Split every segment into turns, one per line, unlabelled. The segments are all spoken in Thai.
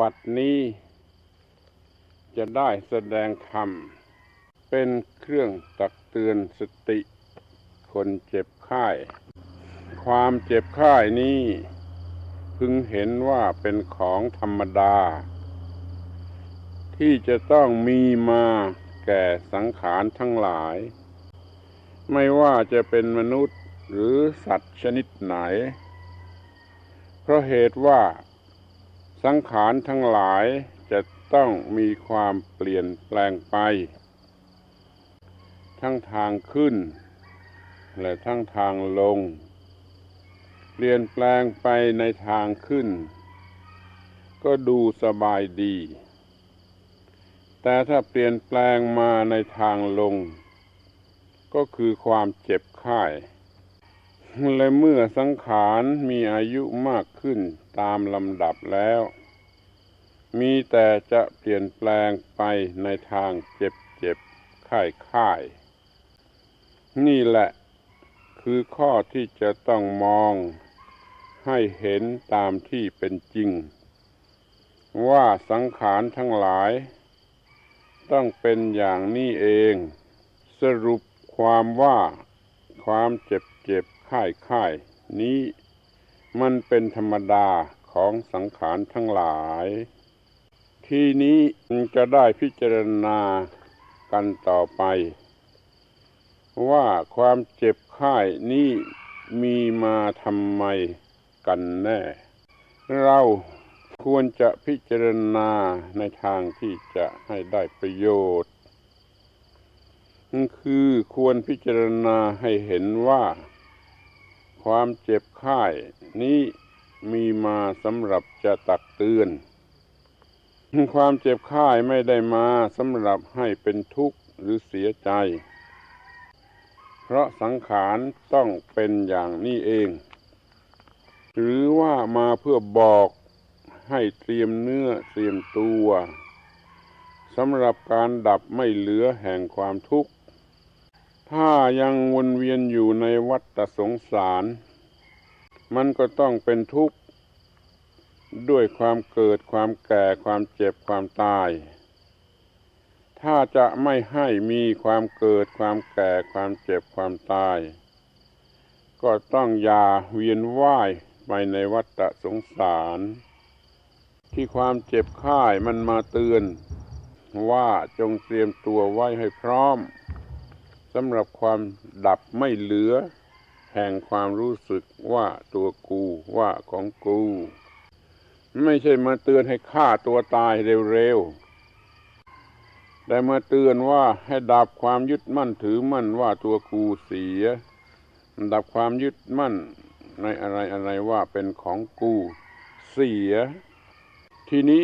บัดนี้จะได้แสดงธรรม เป็นเครื่องตักเตือนสติ คนเจ็บไข้ความเจ็บไข้นี้ พึงเห็นว่าเป็นของธรรมดา ที่จะต้องมีมาแก่สังขารทั้งหลาย ไม่ว่าจะเป็นมนุษย์หรือสัตว์ชนิดไหน เพราะเหตุว่า สังขารทั้งหลายจะต้องมีความเปลี่ยนแปลงไป ทั้งทางขึ้น และทั้งทางลง เปลี่ยนแปลงไปในทางขึ้น ก็ดูสบายดี แต่ถ้าเปลี่ยนแปลงมาในทางลง ก็คือความเจ็บไข้ และเมื่อสังขารมีอายุมากขึ้นตามลำดับแล้ว มีแต่จะเปลี่ยนแปลงไปในทางเจ็บเจ็บค่ายค่ายนี่แหละคือข้อที่จะต้องมองให้เห็นตามที่เป็นจริง ว่าสังขารทั้งหลาย ต้องเป็นอย่างนี้เอง สรุปความว่าความเจ็บเจ็บ ค่ายค่ายนี้มันเป็นธรรมดาของสังขารทั้งหลาย ที่นี้จะได้พิจารณากันต่อไป ว่าความเจ็บไข้นี้มีมาทำไมกันแน่ เราควรจะพิจารณาในทางที่จะให้ได้ประโยชน์ คือควรพิจารณาให้เห็นว่า ความเจ็บไข้นี้มีมาสำหรับจะตักเตือน ความเจ็บไข้ไม่ได้มาสำหรับให้เป็นทุกข์หรือเสียใจ เพราะสังขารต้องเป็นอย่างนี้เอง หรือว่ามาเพื่อบอกให้เตรียมเนื้อเตรียมตัวสำหรับการดับไม่เหลือแห่งความทุกข์ ถ้ายังวนเวียนอยู่ในวัฏสงสาร มันก็ต้องเป็นทุกข์ ด้วยความเกิดความแก่ความเจ็บความตาย ถ้าจะไม่ให้มีความเกิดความแก่ความเจ็บความตาย ก็ต้องอย่าเวียนว่ายไปในวัฏสงสาร ที่ความเจ็บค่ายมันมาเตือน ว่าจงเตรียมตัวไว้ให้พร้อม สำหรับความดับไม่เหลือ แห่งความรู้สึกว่าตัวกูว่าของกู ไม่ใช่มาเตือนให้ฆ่าตัวตายเร็วๆแต่มาเตือนว่าให้ดับความยึดมั่นถือมั่นว่าตัวกูเสีย ดับความยึดมั่นในอะไรอะไรว่าเป็นของกูเสีย ทีนี้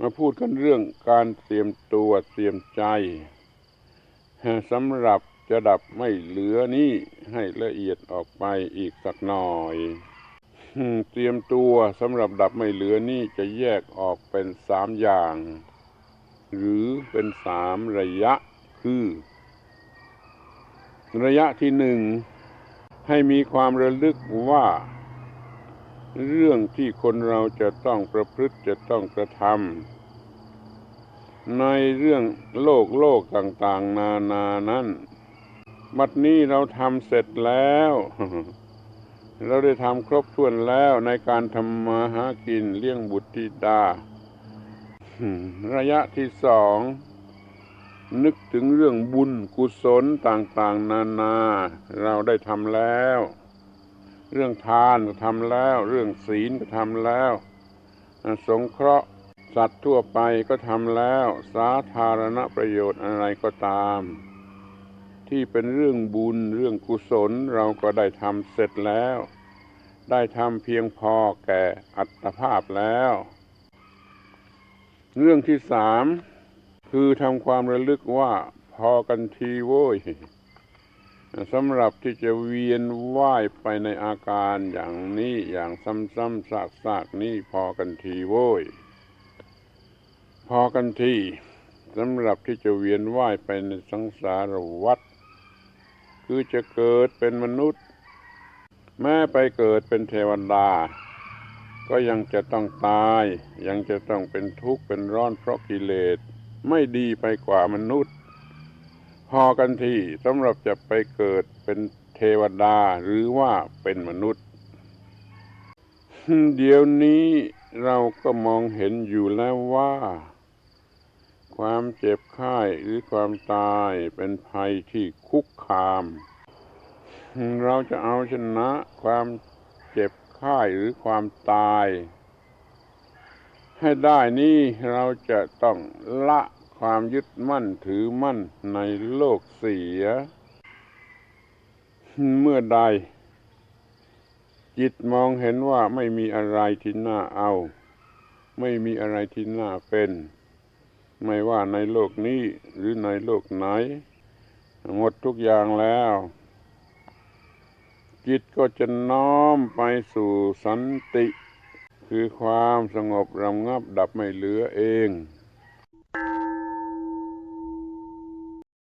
มาพูดกันเรื่องการเตรียมตัวเตรียมใจสำหรับ จะดับไม่เหลือนี้ให้ละเอียดออกไปอีกสักหน่อยเตรียมตัวสำหรับดับไม่เหลือนี้จะแยกออกเป็นสามอย่าง หรือเป็นสามระยะคือ ระยะที่หนึ่งให้มีความระลึกว่า เรื่องที่คนเราจะต้องประพฤติจะต้องกระทำในเรื่องโลกโลกต่าง ๆ นานานั้น บัดนี้เราทำเสร็จแล้ว เราได้ทำครบถ้วนแล้วในการทำมาหากินเลี้ยงบุตรธิดา ระยะที่สอง นึกถึงเรื่องบุญกุศลต่างๆ นานา เราได้ทำแล้ว เรื่องทานก็ทำแล้ว เรื่องศีลก็ทำแล้ว สงเคราะห์สัตว์ทั่วไปก็ทำแล้ว สาธารณประโยชน์อะไรก็ตาม ที่เป็นเรื่องบุญเรื่องกุศลเราก็ได้ทำเสร็จแล้ว ได้ทำเพียงพอแก่อัตภาพแล้ว เรื่องที่สามคือทำความระลึกว่าพอกันทีโว้ยสำหรับที่จะเวียนว่ายไปในอาการอย่างนี้อย่างซ้ำๆซากๆนี้พอกันทีโว้ยพอกันทีสำหรับที่จะเวียนว่ายไปในสังสารวัฏ คือจะเกิดเป็นมนุษย์ แม้ไปเกิดเป็นเทวดา ก็ยังจะต้องตาย ยังจะต้องเป็นทุกข์เป็นร้อนเพราะกิเลสไม่ดีไปกว่ามนุษย์ พอกันทีสำหรับจะไปเกิดเป็นเทวดาหรือว่าเป็นมนุษย์ เดี๋ยวนี้เราก็มองเห็นอยู่แล้วว่า ความเจ็บไข้หรือความตายเป็นภัยที่คุกคาม เราจะเอาชนะความเจ็บไข้หรือความตาย ให้ได้นี่เราจะต้องละความยึดมั่นถือมั่นในโลกเสีย เมื่อใด จิตมองเห็นว่าไม่มีอะไรที่น่าเอา ไม่มีอะไรที่น่าเป็น ไม่ว่าในโลกนี้หรือในโลกไหน หมดทุกอย่างแล้ว จิตก็จะน้อมไปสู่สันติ คือความสงบรำงับดับไม่เหลือเอง